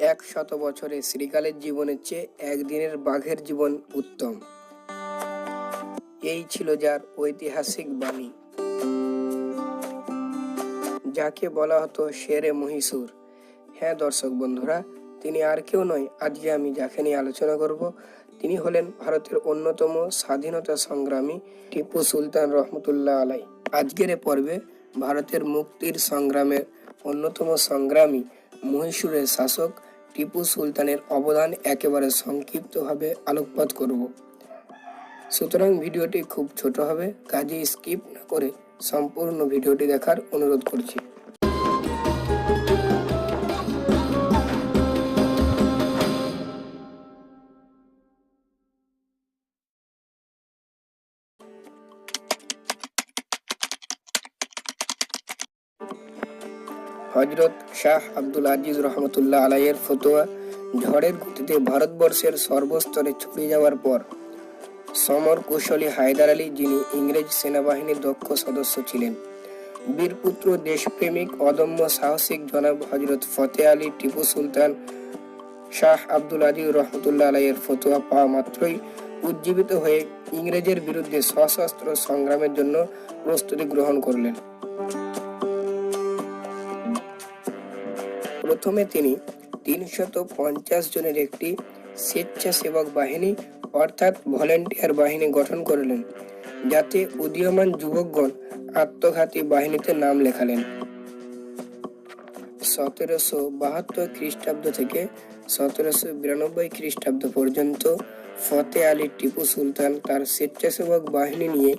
এক শত বছরে শ্রীকালের জীবনের চেয়ে একদিনের বাঘের জীবন উত্তম। এই ছিল যার ঐতিহাসিক বাণী। যাকে বলা হতো শেরে মহীশূর। হ্যাঁ দর্শক বন্ধুরা, তিনি আর কেউ নয়, আজকে আমি যাকে নিয়ে আলোচনা করব, তিনি হলেন ভারতের অন্যতম স্বাধীনতা সংগ্রামী টিপু সুলতান রহমতুল্লাহ আলাই। আজকের পর্বে ভারতের মুক্তির সংগ্রামের অন্যতম সংগ্রামী মহীশূরের শাসক টিপু সুলতানের অবদান একেবারে সংক্ষিপ্তভাবে আলোকপাত করব। সুতরাং ভিডিওটি খুব ছোট হবে কাজে স্কিপ না করে সম্পূর্ণ ভিডিওটি দেখার অনুরোধ করছি। হজরত শাহ আব্দুল আজিজ রহমতুল্লাহ আলাইয়ের ফতোয়া ঝড়ের গতিতে ভারতবর্ষের সর্বস্তরে ছড়িয়ে যাওয়ার পর সমর কুশলী হায়দার আলী যিনি ইংরেজ সেনাবাহিনীর দক্ষ সদস্য ছিলেন। বীরপুত্র দেশপ্রেমিক অদম্য সাহসিক জনাব হজরত ফতে আলী টিপু সুলতান শাহ আব্দুল আজিজ রহমতুল্লাহ আলাইয়ের ফতোয়া পাওয়া মাত্রই উজ্জীবিত হয়ে ইংরেজের বিরুদ্ধে সশস্ত্র সংগ্রামের জন্য প্রস্তুতি গ্রহণ করলেন। প্রথমে তিনি তিনশত পঞ্চাশ জনের একটি স্বেচ্ছাসেবক বাহিনী, অর্থাৎ ভলেন্টিয়ার বাহিনী গঠন করলেন, যাতে উদীয়মান যুবকগণ আত্মঘাতী বাহিনীতে নাম লেখালেন। সতেরোশো বাহাত্তর খ্রিস্টাব্দ থেকে সতেরোশো বিরানব্বই খ্রিস্টাব্দ পর্যন্ত ফতে আলী টিপু সুলতান তার স্বেচ্ছাসেবক বাহিনী নিয়ে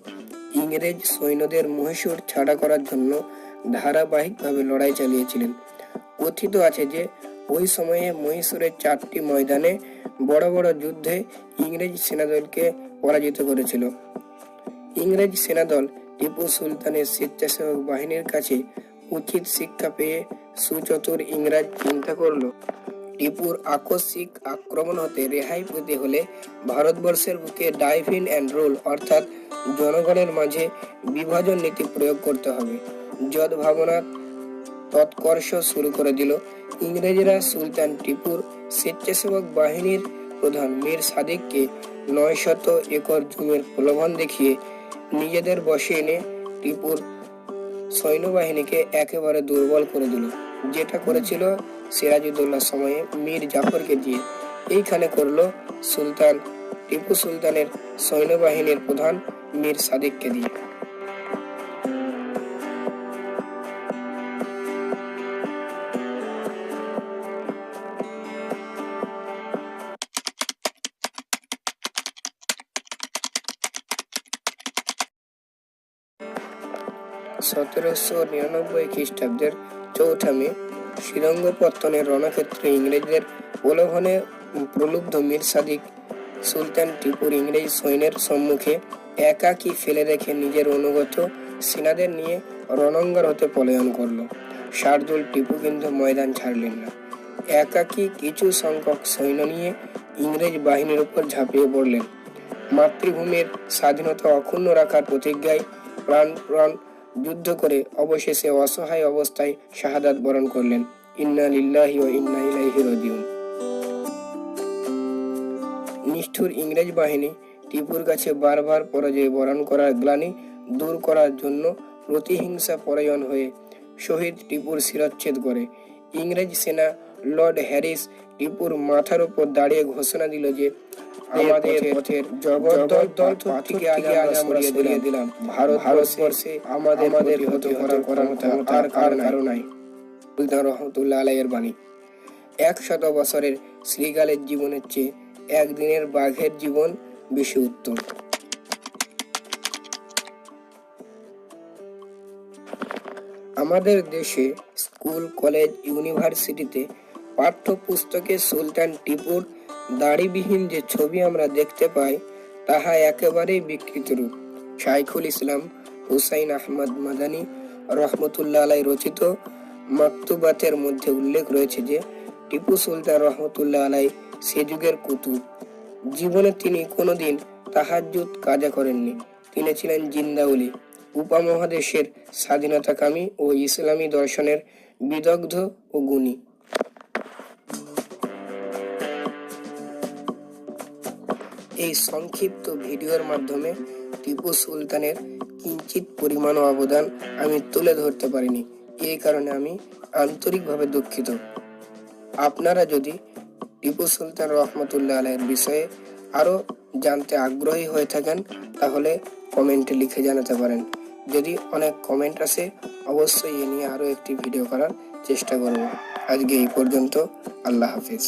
ইংরেজ সৈন্যদের মহীশূর ছাড়া করার জন্য ধারাবাহিকভাবে লড়াই চালিয়েছিলেন। কথিত আছে যে, ওই সময়ে মহীশূরের চারটি ময়দানে বড় বড় যুদ্ধে ইংরেজ সেনাদলকে পরাজিত করেছিল। ইংরেজ সেনাদল টিপু সুলতানের স্বেচ্ছাসেবক বাহিনীর কাছে উচিত শিক্ষা পেয়ে সুচতুর ইংরাজ চিন্তা করল। টিপুর আকস্মিক আক্রমণ হতে রেহাই পেতে হলে ভারতবর্ষের বুকে ডাইভিন অ্যান্ড রোল অর্থাৎ জনগণের মাঝে বিভাজন নীতি প্রয়োগ করতে হবে। যদ ভাবনা তৎকর্ষ শুরু করে দিল। ইংরেজরা সুলতান টিপুর স্বেচ্ছাসেবক বাহিনীর প্রধান মীর সাদিককে নয় শত একর জমির প্রলোভন দেখিয়ে নিজেদের বসে এনে টিপুর সৈন্যবাহিনীকে একেবারে দুর্বল করে দিল। যেটা করেছিল সিরাজউদ্দৌলার সময়ে মীর জাফরকে দিয়ে। এইখানে করল সুলতান, টিপু সুলতানের সৈন্যবাহিনীর প্রধান মীর সাদিককে দিয়ে। সতেরোশো নিরানব্বই খ্রিস্টাব্দের চৌঠা মে, শ্রীরঙ্গপত্তনের রণক্ষেত্রে ইংরেজদের প্রলোভনে প্রলুব্ধ মীর সাদিক সুলতান টিপুর ইংরেজ সৈন্যের সম্মুখে একাকী ফেলে রেখে নিজের অনুগত সেনাদের নিয়ে রণঙ্গর হতে পলায়ন করল। শার্দুল টিপু কিন্তু ময়দান ছাড়লেন না। একাকী কিছু সংখ্যক সৈন্য নিয়ে ইংরেজ বাহিনীর উপর ঝাঁপিয়ে পড়লেন। মাতৃভূমির স্বাধীনতা অক্ষুণ্ণ রাখার প্রতিজ্ঞায় প্রাণ প্রাণ যুদ্ধ করে অবশেষে অসহায় অবস্থায় শাহাদাত বরণ করলেন। ইন্না লিল্লাহি ও ইন্না ইলাইহি রাজিউন। নিষ্ঠুর ইংরেজ বাহিনী টিপুর কাছে বারবার পরাজয় বরণ করার গ্লানি দূর করার জন্য প্রতিহিংসা পরায়ণ হয়ে শহীদ টিপুর শিরচ্ছেদ করে। ইংরেজ সেনা লর্ড হ্যারিস টিপুর মাথার উপর দাঁড়িয়ে ঘোষণা দিল যে আমাদের পথের জগদ্দল দল থেকে আগে আগে আমরা সরিয়ে দিলাম। ভারত ভারতবর্ষে আমাদের আমাদের হতে করার ক্ষমতা কার কারও নাই। সুলতান রহমতুল্লাহ আলাইয়ের বাণী একশত বছরের শ্রীকালের জীবনের চেয়ে একদিনের বাঘের জীবন বেশি উত্তম। আমাদের দেশে স্কুল, কলেজ, ইউনিভার্সিটিতে পাঠ্যপুস্তকে সুলতান টিপুর দাড়িবিহীন যে ছবি আমরা দেখতে পাই, তাহা একেবারেই বিকৃত রূপ। শাইখুল ইসলাম, হুসাইন আহমদ মাদানী রহমতুল্লাহ আলাই রচিত মাকতুবাতের মধ্যে উল্লেখ রয়েছে যে, টিপু সুলতান রহমতুল্লাহ আলাই সে যুগের কুতুব। জীবনে তিনি কোনোদিন তাহাজ্জুদ কাজা করেননি। তিনি ছিলেন জিন্দাউলি। উপমহাদেশের স্বাধীনতাকামী ও ইসলামী দর্শনের বিদগ্ধ ও গুণী। এই সংক্ষিপ্ত ভিডিওর মাধ্যমে টিপু সুলতানের কিঞ্চিত পরিমাণ অবদান আমি তুলে ধরতে পারিনি। এই কারণে আমি আন্তরিকভাবে দুঃখিত। আপনারা যদি টিপু সুলতান রহমতুল্লাহ আলহের বিষয়ে আরও জানতে আগ্রহী হয়ে থাকেন, তাহলে কমেন্টে লিখে জানাতে পারেন। যদি অনেক কমেন্ট আসে, অবশ্যই এ নিয়ে আরও একটি ভিডিও করার চেষ্টা করব। আজকে এই পর্যন্ত, আল্লাহ হাফিজ।